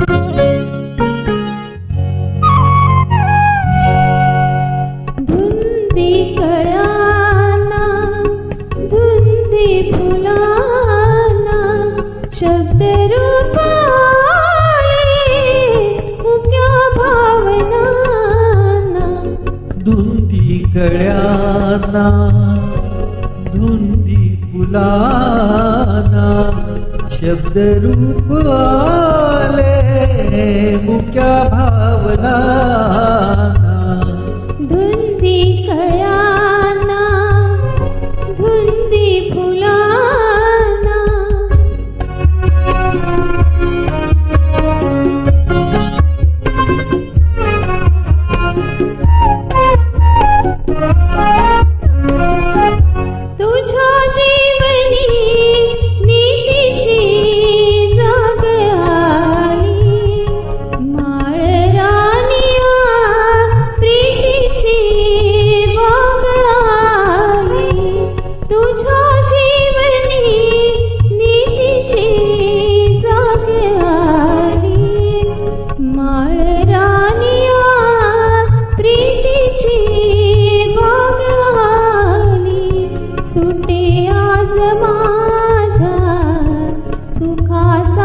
धुंदी कळ्यांना धुंदी फुलाना शब्द Jacob.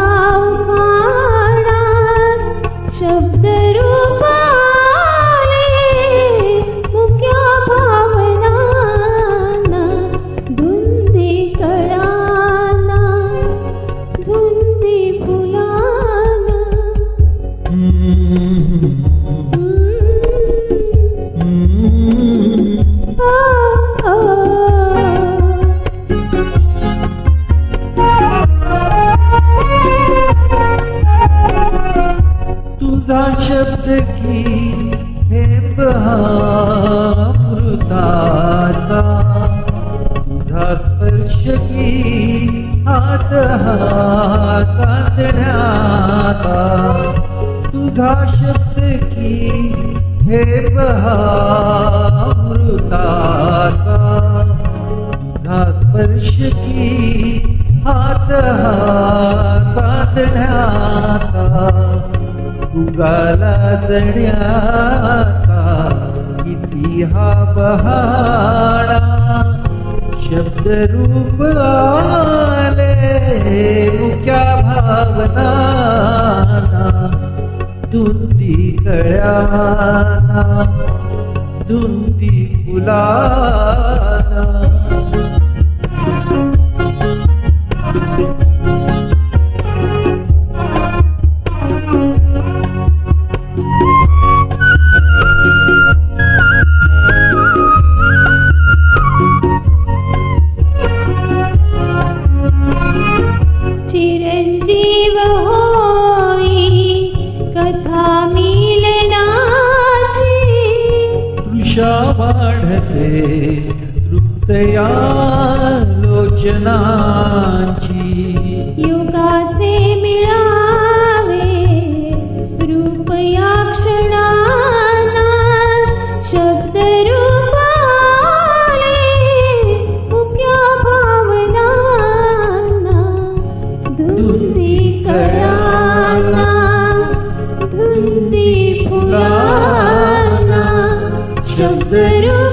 Oh. शब्द की हा अमृताचा तुझा स्पर्श की हात हा चांदण्याचा तुझा शब्द की हा अमृताचा तुझा स्पर्श की हात हा चांदण्याचा गाला इति इहा बहा शब्दरूपले मुख्या भावना कळ्याना। दुति पुुला वाढते तृप्तया लोचनाची युगाचे मिळावे रूप या क्षणाना शब्द रूपाले मुक्या भावनांना कळा. Guru